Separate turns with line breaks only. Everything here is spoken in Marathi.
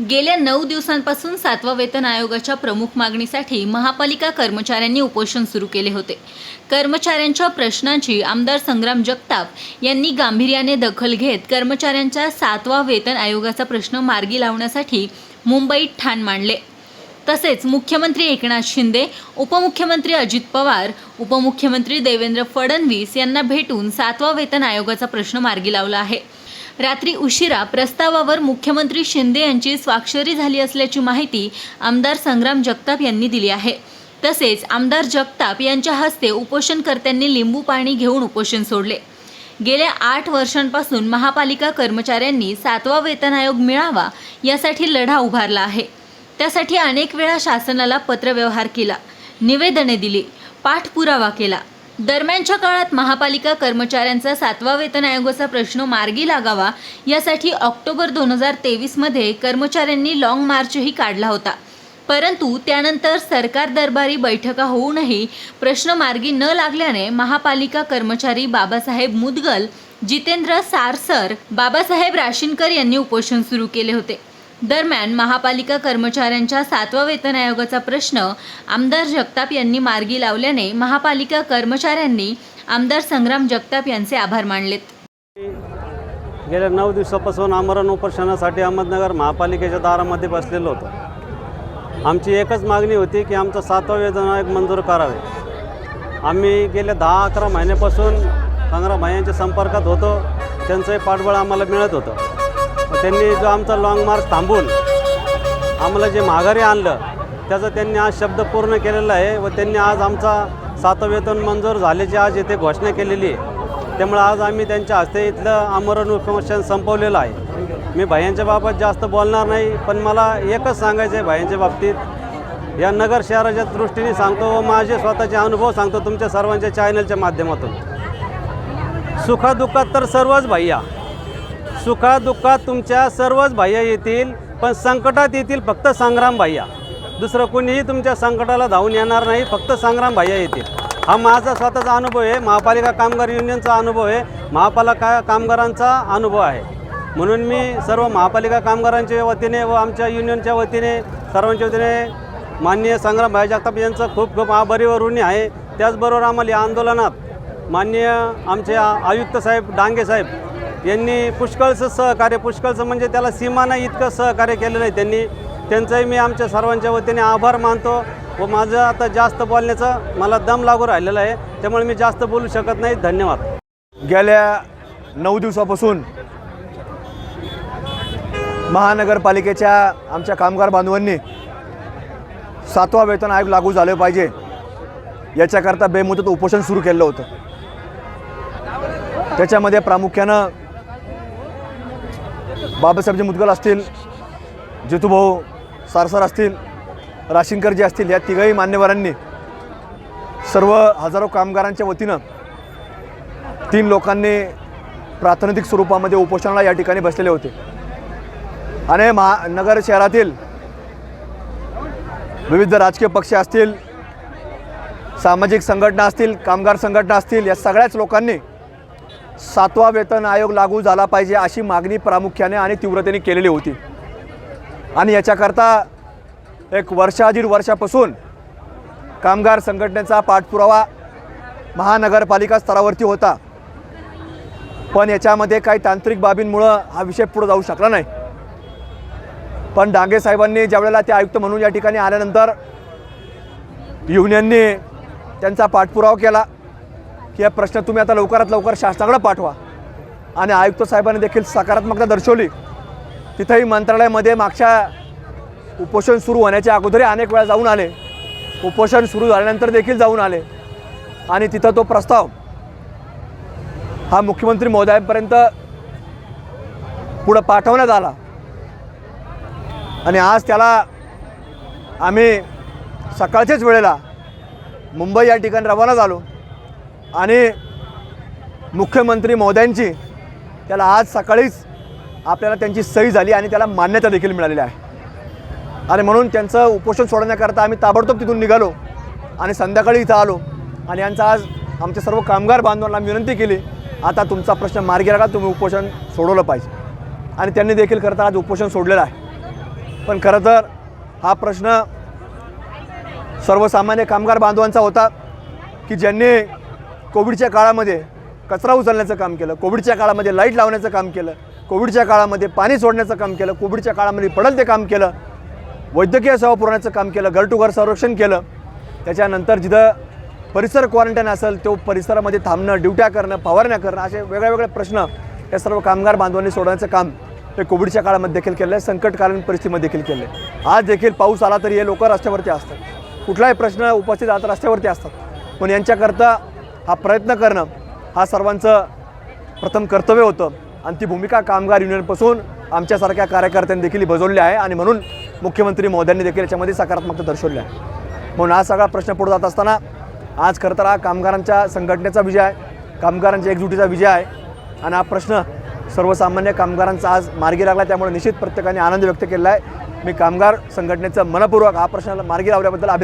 गेल्या नऊ दिवसांपासून सातवा वेतन आयोगाच्या प्रमुख मागणीसाठी महापालिका कर्मचाऱ्यांनी उपोषण सुरू केले होते. कर्मचाऱ्यांच्या प्रश्नांची आमदार संग्राम जगताप यांनी गांभीर्याने दखल घेत कर्मचाऱ्यांच्या सातवा वेतन आयोगाचा प्रश्न मार्गी लावण्यासाठी मुंबईत ठाण मांडले. तसेच मुख्यमंत्री एकनाथ शिंदे उपमुख्यमंत्री अजित पवार उपमुख्यमंत्री देवेंद्र फडणवीस यांना भेटून सातवा वेतन आयोगाचा प्रश्न मार्गी लावला आहे. रात्री उशिरा प्रस्तावावर मुख्यमंत्री शिंदे यांची स्वाक्षरी झाली असल्याची माहिती आमदार संग्राम जगताप यांनी दिली आहे. तसेच आमदार जगताप यांच्या हस्ते उपोषणकर्त्यांनी लिंबू पाणी घेऊन उपोषण सोडले. गेल्या आठ वर्षांपासून महापालिका कर्मचाऱ्यांनी सातवा वेतन आयोग मिळावा यासाठी लढा उभारला आहे. त्यासाठी अनेक वेळा शासनाला पत्रव्यवहार केला निवेदने दिली पाठपुरावा केला. दरम्यानच्या काळात महापालिका कर्मचाऱ्यांचा सातवा वेतन आयोगाचा प्रश्न मार्गी लागावा यासाठी ऑक्टोबर दोन हजार तेवीसमध्ये कर्मचाऱ्यांनी लाँग मार्चही काढला होता. परंतु त्यानंतर सरकार दरबारी बैठका होऊनही प्रश्न मार्गी न लागल्याने महापालिका कर्मचारी बाबासाहेब मुदगल जितेंद्र सारसर बाबासाहेब राशीनकर यांनी उपोषण सुरू केले होते. दरम्यान महापालिका कर्मचाऱ्यांच्या सातवा वेतन आयोगाचा प्रश्न आमदार जगताप यांनी मार्गी लावल्याने महापालिका कर्मचाऱ्यांनी आमदार संग्राम जगताप यांचे आभार मानलेत.
गेल्या नऊ दिवसापासून आमरण उपोषणासाठी अहमदनगर महापालिकेच्या दारामध्ये बसलेलो होतो. आमची एकच मागणी होती की आमचं सातवा वेतन आयोग मंजूर करावे. आम्ही गेल्या दहा अकरा महिन्यापासून संग्राम महिन्यांच्या संपर्कात होतो. त्यांचंही पाठबळ आम्हाला मिळत होतं. त्यांनी जो आमचा लाँग मार्च थांबून आम्हाला जे माघारी आणलं त्याचा त्यांनी आज शब्द पूर्ण केलेला आहे व त्यांनी आज आमचा सातवेतन वेतन मंजूर झाल्याची आज येथे घोषणा केलेली आहे. त्यामुळे आज आम्ही त्यांच्या हस्ते इथलं आमरण उपमर्शन संपवलेलं आहे. मी भायांच्या बाबत जास्त बोलणार नाही पण मला एकच सांगायचं आहे भायांच्या बाबतीत. या नगर शहराच्या दृष्टीने सांगतो व माझे स्वतःचे अनुभव सांगतो तुमच्या सर्वांच्या चॅनलच्या माध्यमातून. सुखादुःखात तर सर्वच भैया सुखादुःखात तुमच्या सर्वच भाय्या येतील पण संकटात येतील फक्त संग्राम भाय्या दुसरं कोणीही तुमच्या संकटाला धावून येणार नाही फक्त संग्राम भाय्या येतील. हा माझा स्वतःचा अनुभव आहे. महापालिका कामगार युनियनचा अनुभव आहे. महापालिका कामगारांचा अनुभव आहे. म्हणून मी सर्व महापालिका कामगारांच्या वतीने व आमच्या युनियनच्या वतीने सर्वांच्या वतीने माननीय संग्राम भाई जगताप यांचं खूप खूप आभारी व ऋणी आहे. त्याचबरोबर आम्हाला या आंदोलनात माननीय आमचे आयुक्त साहेब डांगे साहेब यांनी पुष्कळचं सहकार्य पुष्कळचं म्हणजे त्याला सीमा नाही इतकं सहकार्य केलेलं आहे त्यांनी. त्यांचंही मी आमच्या सर्वांच्या वतीने आभार मानतो व माझं आता जास्त बोलण्याचं मला दम लागू राहिलेला आहे त्यामुळे मी जास्त बोलू शकत नाही. धन्यवाद.
गेल्या नऊ दिवसापासून महानगरपालिकेच्या आमच्या कामगार बांधवांनी सातवा वेतन आयोग लागू झालं पाहिजे याच्याकरता बेमुदत उपोषण सुरू केलं होतं. त्याच्यामध्ये प्रामुख्यानं बाबासाहेबजी मुदगल असतील जितूभाऊ सारसर असतील राशिंकर जे असतील या तिघही मान्यवरांनी सर्व हजारो कामगारांच्या वतीनं तीन लोकांनी प्राथमिक स्वरूपामध्ये उपोषणाला या ठिकाणी बसलेले होते. आणि महानगर शहरातील विविध राजकीय पक्ष असतील सामाजिक संघटना असतील कामगार संघटना असतील या सगळ्याच लोकांनी सातवा वेतन आयोग लागू झाला पाहिजे अशी मागणी प्रामुख्याने आणि तीव्रतेने केलेली होती. आणि याच्याकरता एक वर्षा दीड वर्षापासून कामगार संघटनेचा पाठपुरावा महानगरपालिका स्तरावरती होता. पण याच्यामध्ये काही तांत्रिक बाबींमुळं हा विषय पुढे जाऊ शकला नाही. पण डांगे साहेबांनी ज्यावेळेला ते आयुक्त म्हणून या ठिकाणी आल्यानंतर युनियनने त्यांचा पाठपुरावा केला. की हा प्रश्न तुम्ही आता लवकरात लवकर शासनाकडे पाठवा. आणि आयुक्त साहेबांनी देखील सकारात्मकता दर्शवली. तिथंही मंत्रालयामध्ये मागच्या उपोषण सुरू होण्याच्या अगोदरही अनेक वेळा जाऊन आले. उपोषण सुरू झाल्यानंतर देखील जाऊन आले. आणि तिथं तो प्रस्ताव हा मुख्यमंत्री महोदयांपर्यंत पुढं पाठवण्यात आला. आणि आज त्याला आम्ही सकाळच्याच वेळेला मुंबई या ठिकाणी रवाना झालो. आणि मुख्यमंत्री महोदयांची त्याला आज सकाळीच आपल्याला त्यांची सही झाली आणि त्याला मान्यता देखील मिळालेली आहे. आणि म्हणून त्यांचं उपोषण सोडण्याकरता आम्ही ताबडतोब तिथून निघालो आणि संध्याकाळी इथं आलो. आणि यांचा आज आमच्या सर्व कामगार बांधवांना विनंती केली आता तुमचा प्रश्न मार्गी लागा तुम्ही उपोषण सोडवलं पाहिजे. आणि त्यांनी देखील करता आज उपोषण सोडलेलं आहे. पण खरं तर हा प्रश्न सर्वसामान्य कामगार बांधवांचा होता की ज्यांनी कोविडच्या काळामध्ये कचरा उचलण्याचं काम केलं कोविडच्या काळामध्ये लाइट लावण्याचं काम केलं कोविडच्या काळामध्ये पाणी सोडण्याचं काम केलं कोविडच्या काळामध्ये पडल ते काम केलं वैद्यकीय सेवा पुरवण्याचं काम केलं घर टू घर संरक्षण केलं. त्याच्यानंतर जिथं परिसर क्वारंटाईन असेल तो परिसरामध्ये थांबणं ड्युट्या करणं फवारण्या करणं असे वेगळ्या वेगळे प्रश्न या सर्व कामगार बांधवांनी सोडवण्याचं काम हे कोविडच्या काळामध्ये देखील केलं आहे संकटकालीन परिस्थितीमध्ये देखील केलं आहे आज देखील पाऊस आला तरी हे लोक रस्त्यावरती असतात. कुठलाही प्रश्न उपस्थित आता रस्त्यावरती असतात. पण यांच्याकरता हा प्रयत्न करणं हा सर्वांचं प्रथम कर्तव्य होतं. आणि ती भूमिका कामगार युनियनपासून आमच्यासारख्या कार्यकर्त्यांनी देखील बजवली आहे आणि म्हणून मुख्यमंत्री महोदयांनी देखील याच्यामध्ये सकारात्मकता दर्शवली आहे. म्हणून हा सगळा प्रश्न पुढे जात असताना आज खरं तर हा कामगारांच्या संघटनेचा विजय आहे कामगारांच्या एकजुटीचा विजय आहे. आणि हा प्रश्न सर्वसामान्य कामगारांचा आज मार्गी लागला त्यामुळे निश्चित प्रत्येकाने आनंद व्यक्त केला आहे. मी कामगार संघटनेचं मनपूर्वक हा प्रश्न मार्गी लावल्याबद्दल अभिनंदन